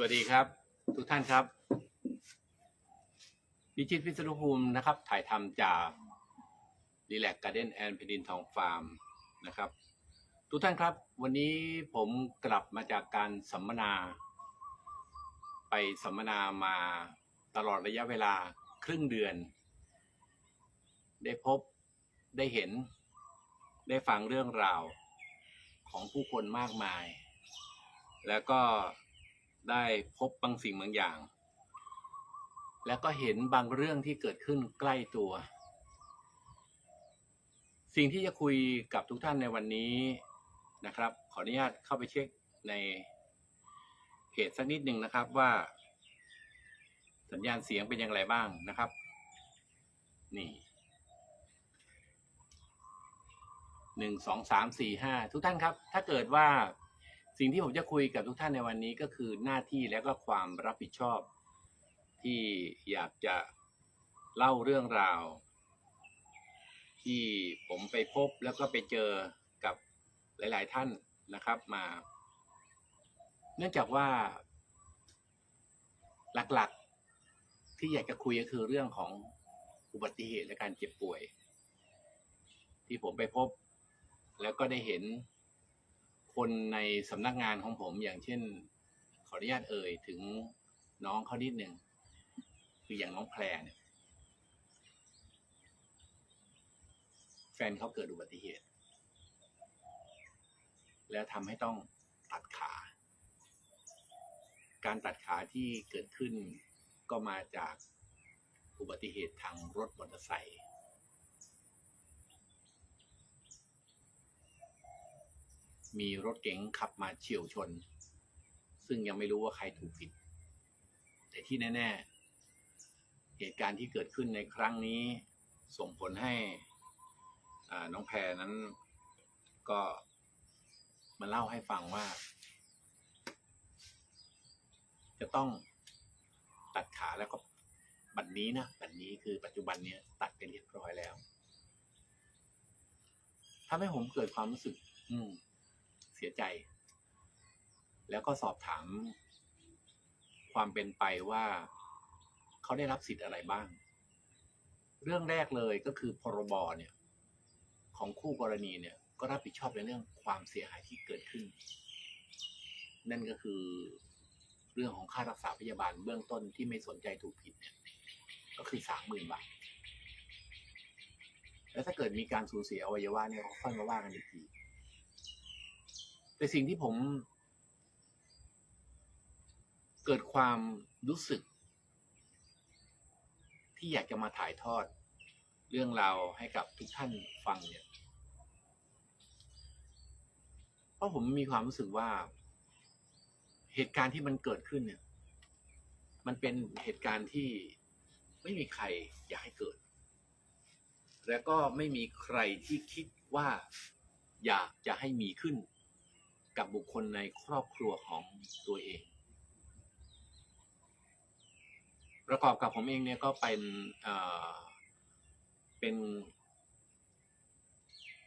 สวัสดีครับ ทุกท่านครับพิชิตพิษณุภูมินะครับ ถ่ายทำจากรีแลกการ์เด้นแอนด์พดินทองฟาร์มนะครับ ทุกท่านครับ วันนี้ผมกลับมาจากการสัมมนา ไปสัมมนามาตลอดระยะเวลาครึ่งเดือน ได้พบได้เห็น ได้ฟังเรื่องราวของผู้คนมากมาย แล้วก็ ได้พบบางสิ่งบางอย่าง แล้วก็เห็นบางเรื่องที่เกิดขึ้นใกล้ตัว สิ่งที่จะคุยกับทุกท่านในวันนี้นะครับ ขออนุญาตเข้าไปเช็คในเพจสักนิดหนึ่งนะครับว่า สัญญาณเสียงเป็นอย่างไรบ้างนะครับ นี่หนึ่งสองสามสี่ห้าทุกท่านครับ ถ้าเกิดว่า สิ่งที่ผมจะคุยกับทุกท่านในวันนี้ก็คือหน้าที่และก็ความรับผิดชอบ ที่อยากจะเล่าเรื่องราว ที่ผมไปพบแล้วก็ไปเจอกับหลาย ๆ ท่านนะครับมา เนื่องจากว่า หลักๆที่อยากจะคุยก็คือเรื่องของอุบัติเหตุและการเจ็บป่วย ที่ผมไปพบ แล้วก็ได้เห็น คนในสำนักงานของผมอย่างเช่น ขออนุญาตเอ่ยถึงน้องเขานิดหนึ่งคืออย่างน้องแพรเนี่ยแฟนเขาเกิดอุบัติเหตุ แล้วทำให้ต้องตัดขา การตัดขาที่เกิดขึ้นก็มาจากอุบัติเหตุทางรถมอเตอร์ไซค์ มีรถเก๋งขับมาเฉียวชน ซึ่งยังไม่รู้ว่าใครถูกผิด แต่ที่แน่ ๆ เหตุการณ์ที่เกิดขึ้นในครั้งนี้ ส่งผลให้น้องแพรนั้นก็มาเล่าให้ฟังว่า จะต้องตัดขาแล้วก็บัดนนี้นะบัดนนี้คือปัจจุบันเนี้ยตัดเป็นเรียบร้อยแล้วทำให้ผมเกิดความรู้สึก อืม เสียใจ แล้วก็สอบถามความเป็นไปว่าเขาได้รับสิทธิ์อะไรบ้าง เรื่องแรกเลยก็คือพรบเนี่ยของคู่กรณีเนี่ยก็รับผิดชอบในเรื่องความเสียหายที่เกิดขึ้น นั่นก็คือเรื่องของค่ารักษาพยาบาลเบื้องต้นที่ไม่สนใจถูกผิดเนี่ยก็คือสามหมื่นบาท แล้วถ้าเกิดมีการสูญเสียอวัยวะเนี่ยค่อยมาว่ากันอีกที แต่สิ่งที่ผม เกิดความรู้สึก ที่อยากจะมาถ่ายทอด เรื่องราวให้กับทุกท่านฟังเนี่ย เพราะผมมีความรู้สึกว่า เหตุการณ์ที่มันเกิดขึ้นเนี่ย มันเป็นเหตุการณ์ที่ไม่มีใครอยากให้เกิด แล้วก็ไม่มีใครที่คิดว่าอยากจะให้มีขึ้น กับบุคคลในครอบครัวของตัวเอง ประกอบกับผมเองเนี่ยก็เป็นเป็น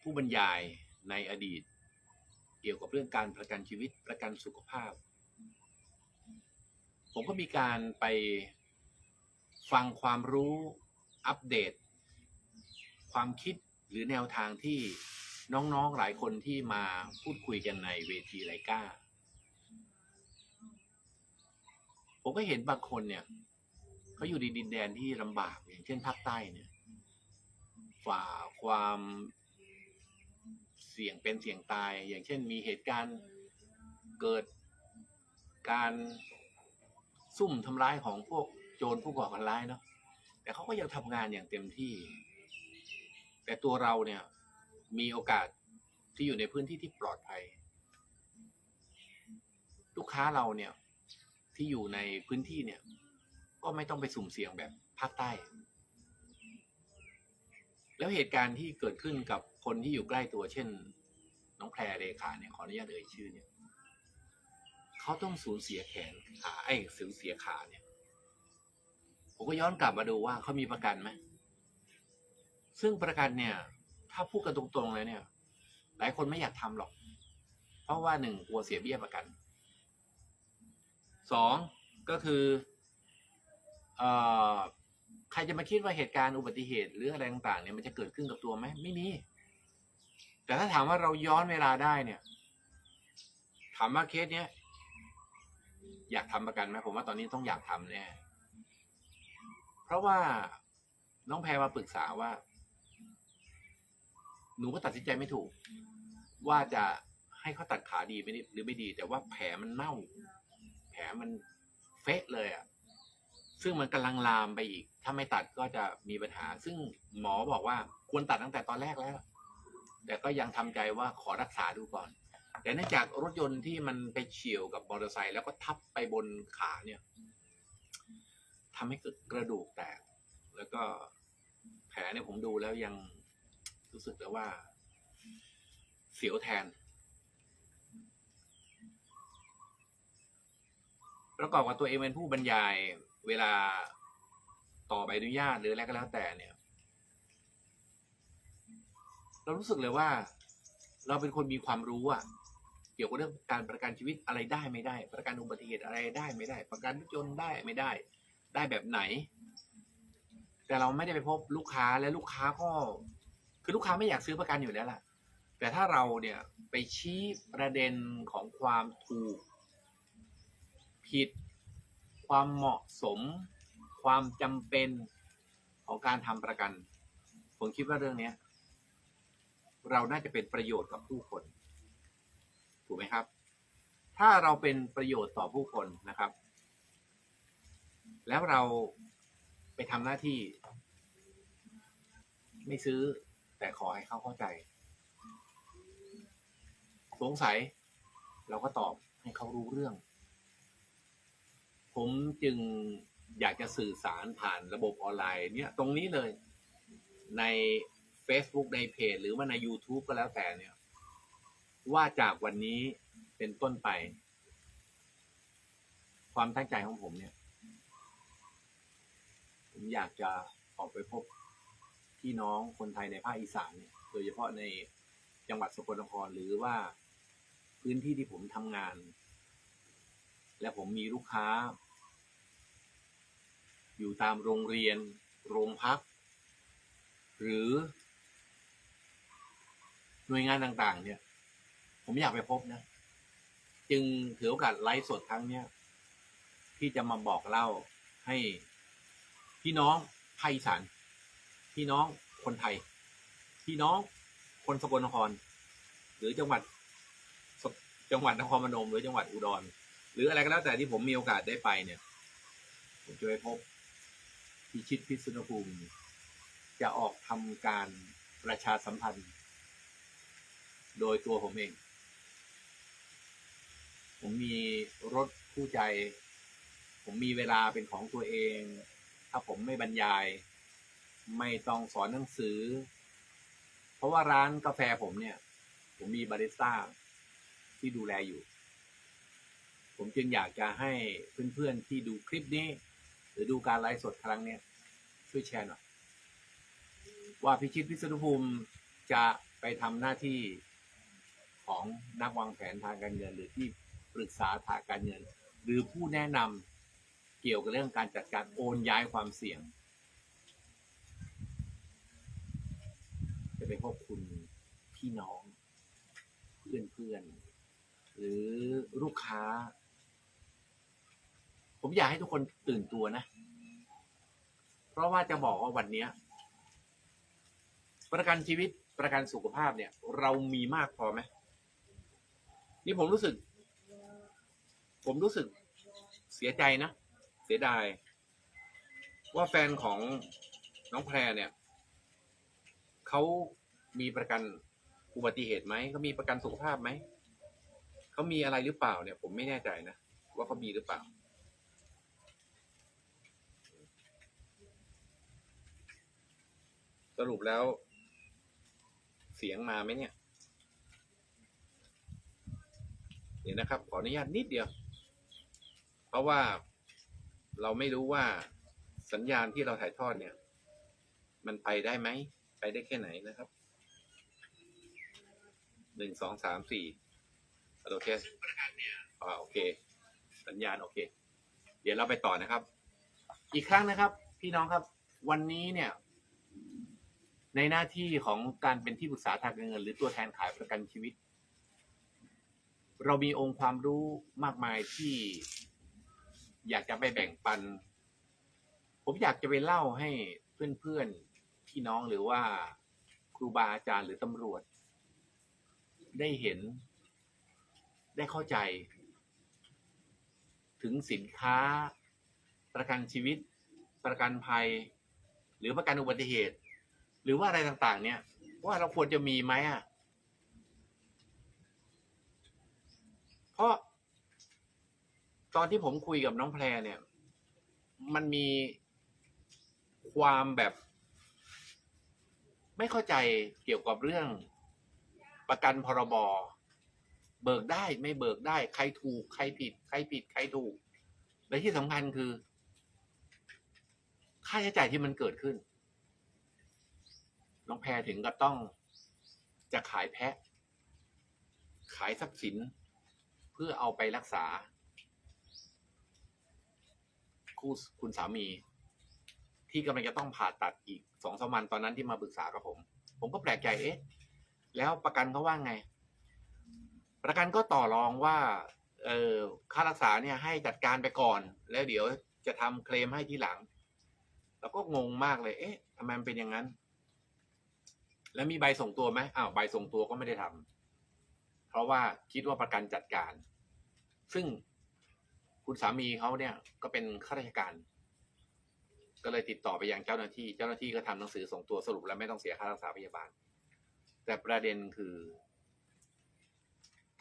ผู้บรรยายในอดีต เกี่ยวกับเรื่องการประกันชีวิตประกันสุขภาพ ผมก็มีการไปฟังความรู้อัปเดต ความคิดหรือแนวทางที่ น้องๆหลายคนที่มาพูดคุยกันในเวทีไลก้า ผมก็เห็นบางคนเนี่ยเขาอยู่ในดินแดนที่ลำบากอย่างเช่นภาคใต้เนี่ย ฝ่าความเสี่ยงเป็นเสี่ยงตาย อย่างเช่นมีเหตุการณ์เกิดการซุ่มทำร้ายของพวกโจรผู้ก่อการร้ายเนาะแต่เขาก็ยังทำงานอย่างเต็มที่ แต่ตัวเราเนี่ย มีโอกาสที่อยู่ในพื้นที่ที่ปลอดภัย ลูกค้าเราเนี่ยที่อยู่ในพื้นที่เนี่ย ก็ไม่ต้องไปสุ่มเสี่ยงแบบภาคใต้ แล้วเหตุการณ์ที่เกิดขึ้นกับคนที่อยู่ใกล้ตัวเช่น น้องแพรเลขาเนี่ยขออนุญาตเอ่ยชื่อเนี่ยเขาต้องสูญเสียแขนขาไอ้สูญเสียขาเนี่ย ผมก็ย้อนกลับมาดูว่าเขามีประกันไหมซึ่งประกันเนี่ย ถ้าพูดกันตรงๆเลยเนี่ย หลายคนไม่อยากทำหรอก เพราะว่าหนึ่งกลัวเสียเบี้ยประกันสองก็คือเอ่อใครจะมาคิดว่าเหตุการณ์อุบัติเหตุหรืออะไรต่างๆเนี่ยมันจะเกิดขึ้นกับตัวไหมไม่มีแต่ถ้าถามว่าเราย้อนเวลาได้เนี่ย ถามว่าเคสเนี้ยอยากทำประกันไหมผมว่าตอนนี้ต้องอยากทำแน่เพราะว่าน้องแพรมาปรึกษาว่า หนูก็ตัดสินใจไม่ถูก ว่าจะให้เขาตัดขาดีไม่ดีหรือไม่ดี แต่ว่าแผลมันเน่า แผลมันเฟะเลยอะ่ะ ซึ่งมันกำลังลามไปอีก ถ้าไม่ตัดก็จะมีปัญหา ซึ่งหมอบอกว่าควรตัดตั้งแต่ตอนแรกแล้ว แต่ก็ยังทำใจว่าขอรักษาดูก่อน แต่เนื่องจากรถยนต์ที่มันไปเฉี่ยวกับมอเตอร์ไซค์แล้วก็ทับไปบนขาเนี่ยทำให้เกิดกระดูกแตก แล้วก็แผลเนี่ยผมดูแล้วยัง รู้สึกแล้วว่า เสียวแทน ประกอบกับตัวเองเป็นผู้บรรยายเวลาต่อใบอนุญาตหรืออะไรก็แล้วแต่เนี่ย เรารู้สึกเลยว่า เราเป็นคนมีความรู้อะเกี่ยวกับเรื่องการประกันชีวิตอะไรได้ไม่ได้ ประกันอุบัติเหตุอะไรได้ไม่ได้ ประกันรถยนต์ได้ไม่ได้ ได้แบบไหน แต่เราไม่ได้ไปพบลูกค้าและลูกค้าก็ คือลูกค้าไม่อยากซื้อประกันอยู่แล้วล่ะ แต่ถ้าเราเนี่ยไปชี้ประเด็นของความถูก ผิด ความเหมาะสม ความจำเป็นของการทำประกัน ผมคิดว่าเรื่องนี้เราน่าจะเป็นประโยชน์กับผู้คน ถูกไหมครับ ถ้าเราเป็นประโยชน์ต่อผู้คนนะครับ แล้วเราไปทำหน้าที่ ไม่ซื้อ แต่ขอให้เขาเข้าใจ สงสัย เราก็ตอบให้เขารู้เรื่อง ผมจึงอยากจะสื่อสารผ่านระบบออนไลน์เนี่ย ตรงนี้เลย ใน Facebook ในเพจ หรือว่าใน YouTube ก็แล้วแต่เนี่ย ว่าจากวันนี้เป็นต้นไป ความตั้งใจของผมเนี่ย ผมอยากจะออกไปพบ พี่น้องคนไทยในภาคอีสานเนี่ยโดยเฉพาะในจังหวัดสกลนครหรือว่าพื้นที่ที่ผมทำงาน และผมมีลูกค้า อยู่ตามโรงเรียน โรงพัก หรือ หน่วยงานต่างๆ เนี่ย ผมอยากไปพบนะ จึงถือโอกาสไลฟ์สดครั้งเนี้ยที่จะมาบอกเล่าให้พี่น้องภาคอีสาน พี่น้องคนไทย พี่น้องคนสกลนคร หรือจังหวัดจังหวัดนครพนมหรือจังหวัดอุดร หรืออะไรก็แล้วแต่ที่ผมมีโอกาสได้ไปเนี่ย ผมจะไปพบพิชิตพิษณุภูมิ จะออกทำการประชาสัมพันธ์ โดยตัวผมเอง ผมมีรถคู่ใจ ผมมีเวลาเป็นของตัวเอง ถ้าผมไม่บรรยาย ไม่ต้องสอนหนังสือ เพราะว่าร้านกาแฟผมเนี่ย ผมมีบาริสต้าที่ดูแลอยู่ ผมจึงอยากจะให้เพื่อนๆที่ดูคลิปนี้ หรือดูการไลฟ์สดครั้งเนี้ยช่วยแชร์หน่อยว่าพิชิตพิษณุภูมิจะไปทำหน้าที่ของนักวางแผนทางการเงิน หรือที่ปรึกษาทางการเงิน หรือผู้แนะนำเกี่ยวกับเรื่องการจัดการโอนย้ายความเสี่ยง จะไปพบคุณพี่น้อง เพื่อนเพื่อนๆหรือลูกค้า ผมอยากให้ทุกคนตื่นตัวนะ เพราะว่าจะบอกว่าวันนี้ประกันชีวิตประกันสุขภาพเนี่ย เรามีมากพอไหมนี่ผมรู้สึก ผมรู้สึกเสียใจนะ เสียดาย ว่าแฟนของน้องแพรเนี่ย เขามีประกันอุบัติเหตุไหมเขามีประกันสุขภาพไหมเขามีอะไรหรือเปล่าเนี่ย ผมไม่แน่ใจนะว่าเขามีหรือเปล่า สรุปแล้ว เสียงมาไหมเนี่ย เดี๋ยวนะครับ ขออนุญาตนิดเดียว เพราะว่าเราไม่รู้ว่าสัญญาณที่เราถ่ายทอดเนี่ย มันไปได้ไหม ไปได้แค่ไหนนะครับหนึ่งสองสามสี่โอเคอ่าโอเค สัญญาณโอเค เดี๋ยวเราไปต่อนะครับ อีกครั้งนะครับ พี่น้องครับ วันนี้เนี่ย ในหน้าที่ของการเป็นที่ปรึกษาทางการเงิน หรือตัวแทนขายประกันชีวิต เรามีองค์ความรู้มากมายที่อยากจะไปแบ่งปัน ผมอยากจะไปเล่าให้เพื่อนๆ พี่น้องหรือว่าครูบาอาจารย์หรือตำรวจ ได้เห็น ได้เข้าใจ ถึงสินค้า ประกันชีวิต ประกันภัย หรือประกันอุบัติเหตุ หรือว่าอะไรต่าง ๆ เนี่ย ว่าเราควรจะมีไหมอะเพราะตอนที่ผมคุยกับน้องแพรเนี่ย มันมีความแบบ ไม่เข้าใจเกี่ยวกับเรื่องประกันพรบเบิกได้ไม่เบิกได้ ใครถูก ใครผิด ใครผิด ใครถูก และที่สำคัญคือ ค่าใช้จ่ายที่มันเกิดขึ้น น้องแพรถึงกับต้องจะขายแพะ ขายทรัพย์สิน เพื่อเอาไปรักษา คู่คุณสามี ที่กำลังจะต้องผ่าตัดอีก สองสามวันตอนนั้นที่มาปรึกษากับผม ผมก็แปลกใจเอ๊ะแล้วประกันเขาว่าไง ประกันก็ต่อรองว่า เออค่ารักษาเนี่ยให้จัดการไปก่อน แล้วเดี๋ยวจะทำเคลมให้ทีหลังแล้วก็งงมากเลย เอ๊ะทำไมมันเป็นอย่างนั้น แล้วมีใบส่งตัวไหมอ้าวใบส่งตัวก็ไม่ได้ทำเพราะว่าคิดว่าประกันจัดการ ซึ่งคุณสามีเขาเนี่ยก็เป็นข้าราชการ ก็เลยติดต่อไปยังเจ้าหน้าที่ เจ้าหน้าที่ก็ทำหนังสือส่งตัวสรุปแล้วไม่ต้องเสียค่ารักษาพยาบาล แต่ประเด็นคือ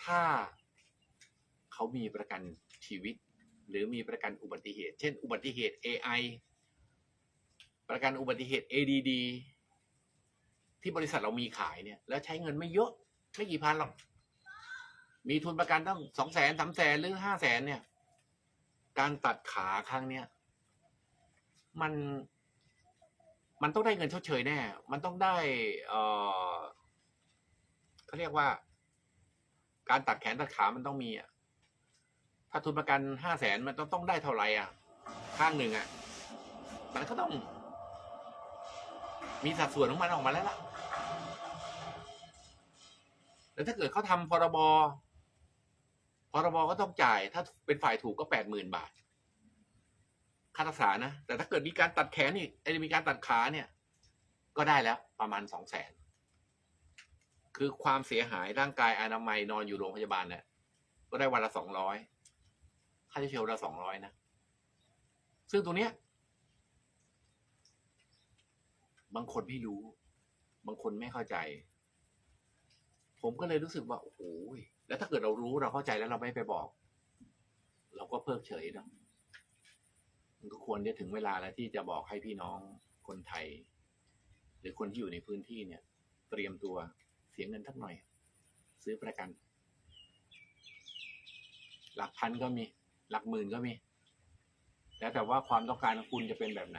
ถ้าเขามีประกันชีวิต หรือมีประกันอุบัติเหตุ เช่น อุบัติเหตุ AI ประกันอุบัติเหตุ ADD ที่บริษัทเรามีขายเนี่ย แล้วใช้เงินไม่เยอะ ไม่กี่พันหรอก มีทุนประกันตั้งสองแสนสามแสนหรือห้าแสนเนี่ย การตัดขาครั้งเนี้ย มัน มันต้องได้เงินชดเชยแน่ มันต้องได้เออเขาเรียกว่า การตัดแขนตัดขามันต้องมีอะถ้าทุนประกันห้าแสนมันต้องต้องได้เท่าไหร่อะ ข้างหนึ่งอะ มันก็ต้อง มีสัดส่วนของมันออกมาแล้วล่ะแล้วถ้าเกิดเขาทำพรบพรบก็ต้องจ่าย ถ้าเป็นฝ่ายถูกก็แปดหมื่นบาท ค่ารักษานะ แต่ถ้าเกิดมีการตัดแขนอีกไอ้มีการตัดขาเนี่ย ก็ได้แล้วประมาณสองแสนคือความเสียหายร่างกายอนามัยนอนอยู่โรงพยาบาลเนี่ยก็ได้วันละสองร้อยค่าใช้จ่ายวันละสองร้อยนะ ซึ่งตรงเนี้ย บางคนไม่รู้ บางคนไม่เข้าใจ ผมก็เลยรู้สึกว่า โอ้โหแล้วถ้าเกิดเรารู้เราเข้าใจแล้วเราไม่ไปบอก เราก็เพิกเฉยเนาะ ก็ควรจะถึงเวลาแล้วที่จะบอกให้พี่น้องคนไทย หรือคนที่อยู่ในพื้นที่เนี่ย เตรียมตัวเสียเงินทักหน่อย ซื้อประกัน หลักพันก็มี หลักหมื่นก็มี แล้วแต่ว่าความต้องการของคุณจะเป็นแบบไหน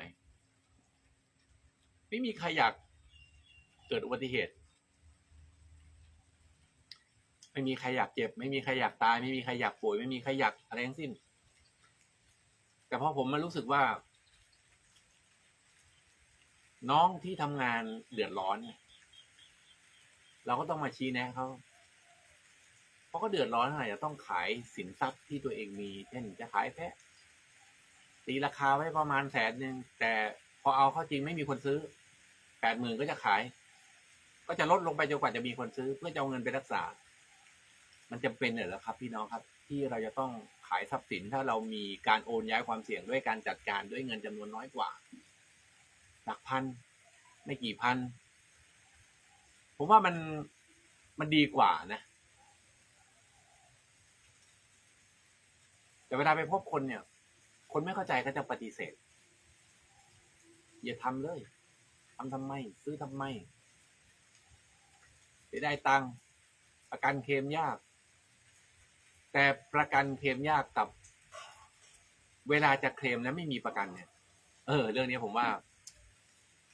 ไม่มีใครอยากเกิดอุบัติเหตุ ไม่มีใครอยากเจ็บ ไม่มีใครอยากตาย ไม่มีใครอยากป่วย ไม่มีใครอยากอะไรทั้งสิ้น แต่พอผมมารู้สึกว่า น้องที่ทำงานเดือดร้อนเนี่ย เราก็ต้องมาชี้แนะเขาเพราะก็เดือดร้อนอะไรจะต้องขายสินทรัพย์ที่ตัวเองมี เช่นจะขายแพะ ตีราคาไว้ประมาณแสนหนึ่งแต่พอเอาเข้าจริงไม่มีคนซื้อแปดหมื่นก็จะขาย ก็จะลดลงไปจนกว่าจะมีคนซื้อ เพื่อจะเอาเงินไปรักษา มันจำเป็นเหรอครับ พี่น้องครับ ที่เราจะต้องายทรัพย์สิน ถ้าเรามีการโอนย้ายความเสี่ยงด้วยการจัดการด้วยเงินจำนวนน้อยกว่า หลักพัน ไม่กี่พัน ผมว่ามันมันดีกว่านะ แต่เวลาไปพบคนเนี่ย คนไม่เข้าใจก็จะปฏิเสธ อย่าทำเลยทำทำไม ซื้อทำไมเสียได้ตังค์ประกันเคลมยาก แต่ประกันเคลมยากกับ เวลาจะเคลมแล้วไม่มีประกันเนี่ย เออ เรื่องนี้ผมว่า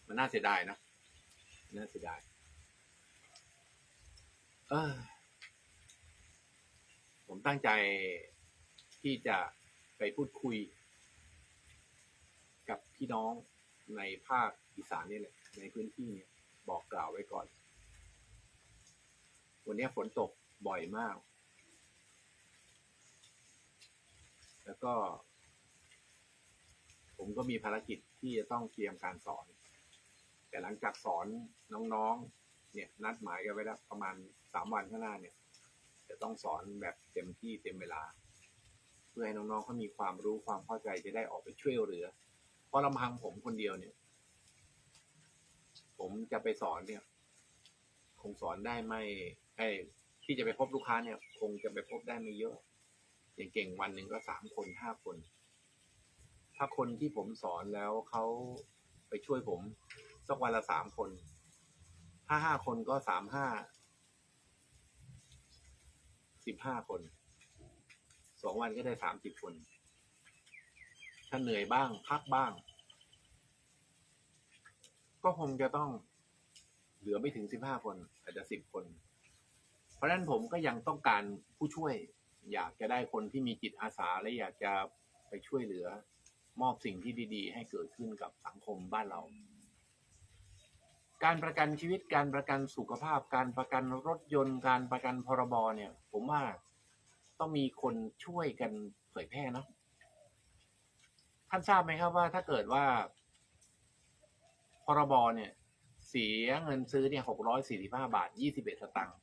มันน่าเสียดายนะน่าเสียดาย เออ ผมตั้งใจที่จะไปพูดคุย กับพี่น้องในภาคอีสานนี่แหละ ในพื้นที่เนี่ย บอกกล่าวไว้ก่อน วันนี้ฝนตกบ่อยมาก แล้วก็ ผมก็มีภารกิจที่จะต้องเตรียมการสอน แต่หลังจากสอนน้องๆ เนี่ย นัดหมายกันไว้แล้วประมาณสามวันข้างหน้าเนี่ย จะต้องสอนแบบเต็มที่เต็มเวลา เพื่อให้น้องๆเขามีความรู้ความเข้าใจจะได้ออกไปช่วยเหลือ เพราะลำพังผมคนเดียวเนี่ย ผมจะไปสอนเนี่ย คงสอนได้ไม่ไอ้ที่จะไปพบลูกค้าเนี่ย คงจะไปพบได้ไม่เยอะ อย่างเก่งวันหนึ่งก็สามคนห้าคน ถ้าคนที่ผมสอนแล้วเขาไปช่วยผมสักวันละสามคน ถ้าห้าคนก็สามห้าสิบห้าคนสองวันก็ได้สามสิบคน ถ้าเหนื่อยบ้าง พักบ้าง ก็คงจะต้องเหลือไม่ถึงสิบห้าคน อาจจะสิบคน เพราะฉะนั้นผมก็ยังต้องการผู้ช่วย อยากจะได้คนที่มีจิตอาสาและอยากจะไปช่วยเหลือ มอบสิ่งที่ดี ๆ ให้เกิดขึ้นกับสังคมบ้านเรา การประกันชีวิตการประกันสุขภาพ การประกันรถยนต์ การประกันพรบเนี่ย ผมว่าต้องมีคนช่วยกันเผยแพร่เนะท่านทราบไหมครับว่าถ้าเกิดว่า พรบเนี่ย เสียเงินซื้อเนี่ยหกร้อยสี่สิบห้าบาทยี่สิบเอ็ดสตังค์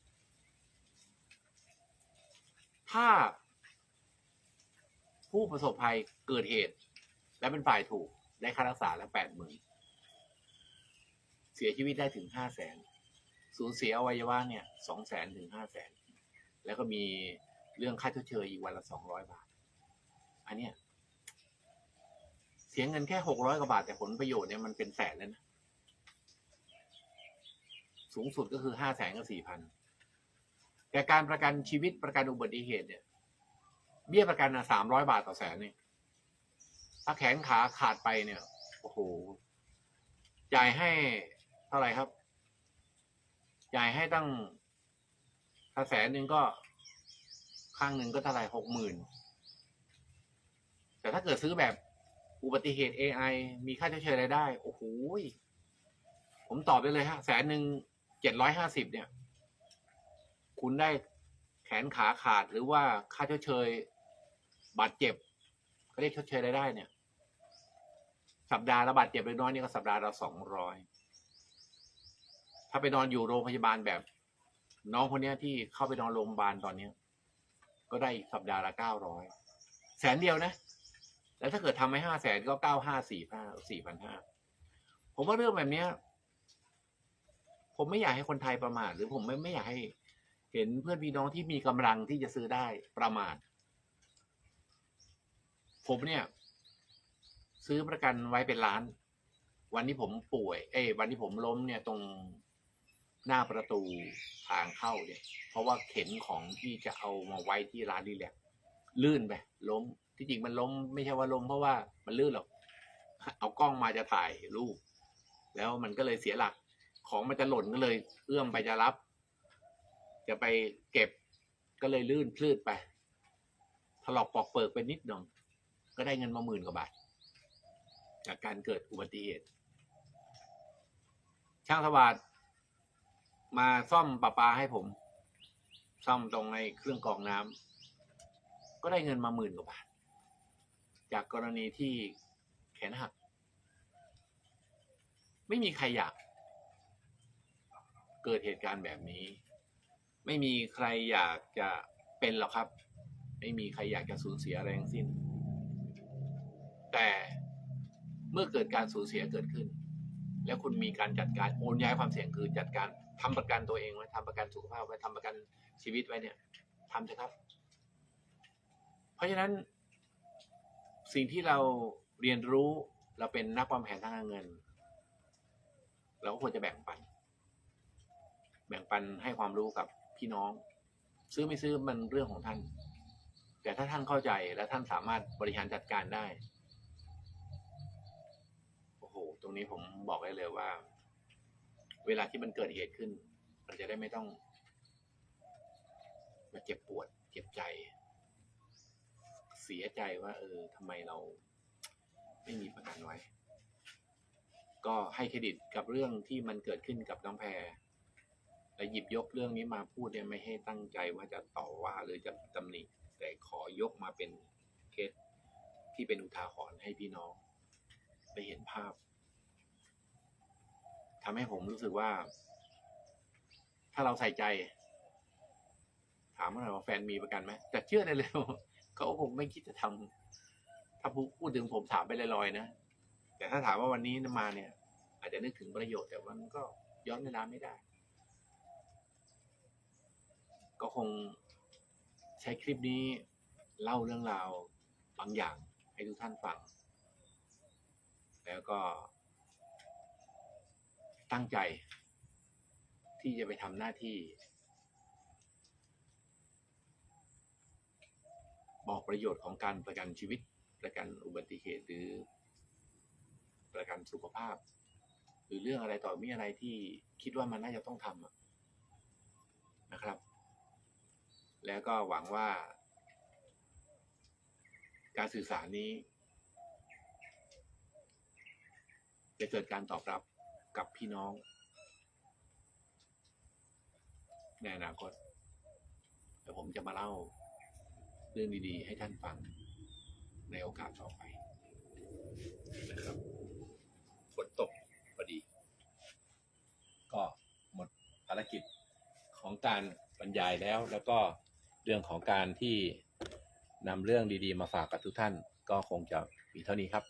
ถ้า ผู้ประสบภัยเกิดเหตุ และเป็นฝ่ายถูกได้ค่ารักษาแล้วแปดหมื่นเสียชีวิตได้ถึงห้าแสนสูญเสียอวัยวะเนี่ยสองแสนถึงห้าแสนแล้วก็มีเรื่องค่าชดเชยอีกวันละสองร้อยบาท อันเนี้ยเสียเงินแค่หกร้อยกว่าบาท แต่ผลประโยชน์เนี่ยมันเป็นแสนเลยนะ สูงสุดก็คือห้าแสนกับสี่พัน แต่การประกันชีวิตประกันอุบัติเหตุเนี่ย เบี้ยประกันนะสามร้อยบาทต่อแสนเนี่ยถ้าแขนขาขาดไปเนี่ยโอ้โหจ่ายให้เท่าไหร่ครับจ่ายให้ตั้งถ้าแสนหนึ่งก็ข้างหนึ่งก็เท่าไหร่หกหมื่นแต่ถ้าเกิดซื้อแบบอุบัติเหตุ AI มีค่าชดเชยรายได้ โอ้โหผมตอบได้เลยฮะแสนหนึ่งเจ็ดร้อยห้าสิบเนี่ย คุณได้แขนขาขาดหรือว่าค่าชดเชย บาดเจ็บเขาเรียกชดเชยรายได้เนี่ย สัปดาห์ละบาดเจ็บเล็กน้อยนี่ก็สัปดาห์ละสองร้อยถ้าไปนอนอยู่โรงพยาบาลแบบ น้องคนเนี้ยที่เข้าไปนอนโรงพยาบาลตอนเนี้ย ก็ได้สัปดาห์ละเก้าร้อยแสนเดียวนะ แล้วถ้าเกิดทำให้ห้าแสนก็เก้าห้าสี่ห้าสี่พันห้าผมว่าเรื่องแบบเนี้ย ผมไม่อยากให้คนไทยประมาทหรือผมไม่ไม่อยากให้ เห็นเพื่อนพี่น้องที่มีกำลังที่จะซื้อได้ประมาทผมเนี่ย ซื้อประกันไว้เป็นล้าน วันที่ผมป่วย เอ้ยวันที่ผมล้มเนี่ยตรงหน้าประตูทางเข้าเนี่ย เพราะว่าเข็นของที่จะเอามาไว้ที่ร้านดีแลกลื่นไปล้มที่จริงมันล้ม ไม่ใช่ว่าล้มเพราะว่ามันลื่นหรอก เอากล้องมาจะถ่ายรูป แล้วมันก็เลยเสียหลัก ของมันจะหล่นก็เลย เอื้อมไปจะรับ จะไปเก็บก็เลยลื่นพลืดไปถลอกปอกเปิกไปนิดหน่อยก็ได้เงินมาหมื่นกว่าบาท จากการเกิดอุบัติเหตุ ช่างสวัสดมาซ่อมประปาให้ผม ซ่อมตรงในเครื่องกรองน้ำก็ได้เงินมาหมื่นกว่าบาท จากกรณีที่แขนหัก ไม่มีใครอยาก เกิดเหตุการณ์แบบนี้ ไม่มีใครอยากจะเป็นหรอกครับ ไม่มีใครอยากจะสูญเสียอะไรทั้งสิ้น แต่เมื่อเกิดการสูญเสียเกิดขึ้น แล้วคุณมีการจัดการโอนย้ายความเสี่ยงคือจัดการทำประกันตัวเองไว้ทำประกันสุขภาพไว้ทำประกันชีวิตไว้เนี่ยทำเถอะครับ เพราะฉะนั้น สิ่งที่เราเรียนรู้เราเป็นนักวางแผนทางการเงิน เราก็ควรจะแบ่งปัน แบ่งปันให้ความรู้กับ พี่น้อง ซื้อไม่ซื้อมันเรื่องของท่าน แต่ถ้าท่านเข้าใจและท่านสามารถบริหารจัดการได้โอ้โหตรงนี้ผมบอกได้เลยว่า เวลาที่มันเกิดเหตุขึ้น เราจะได้ไม่ต้องมาเจ็บปวด เจ็บใจ เสียใจว่า เออทำไมเราไม่มีประกันไว้ ก็ให้เครดิตกับเรื่องที่มันเกิดขึ้นกับน้องแพร และหยิบยกเรื่องนี้มาพูดเนี่ยไม่ให้ตั้งใจว่าจะต่อว่าหรือจะตำหนิแต่ขอยกมาเป็นเคสที่เป็นอุทาหรณ์ให้พี่น้องได้เห็นภาพทำให้ผมรู้สึกว่า ถ้าเราใส่ใจ ถามว่าแฟนมีประกันไหมแต่เชื่อได้เลยว่าเขาคงไม่คิดจะทำถ้าพูดถึงผมถามไปลอยๆนะแต่ถ้าถามว่าวันนี้มาเนี่ย อาจจะนึกถึงประโยชน์แต่มันก็ย้อนเวลาไม่ได้ ก็คงใช้คลิปนี้เล่าเรื่องราวบางอย่างให้ทุกท่านฟัง แล้วก็ ตั้งใจ ที่จะไปทำหน้าที่ บอกประโยชน์ของการประกันชีวิต ประกันอุบัติเหตุหรือ ประกันสุขภาพ หรือเรื่องอะไรต่อมีอะไรที่คิดว่ามันน่าจะต้องทำนะครับ แล้วก็หวังว่า การสื่อสารนี้ จะเกิดการตอบรับกับพี่น้อง ในอนาคตแต่ผมจะมาเล่าเรื่องดีๆ ให้ท่านฟังในโอกาสต่อไปนะครับฝนตกพอดี ก็หมดภารกิจของการบรรยายแล้วแล้วก็ เรื่องของการที่นำเรื่องดีๆ มาฝากกับทุกท่านก็คงจะมีเท่านี้ครับ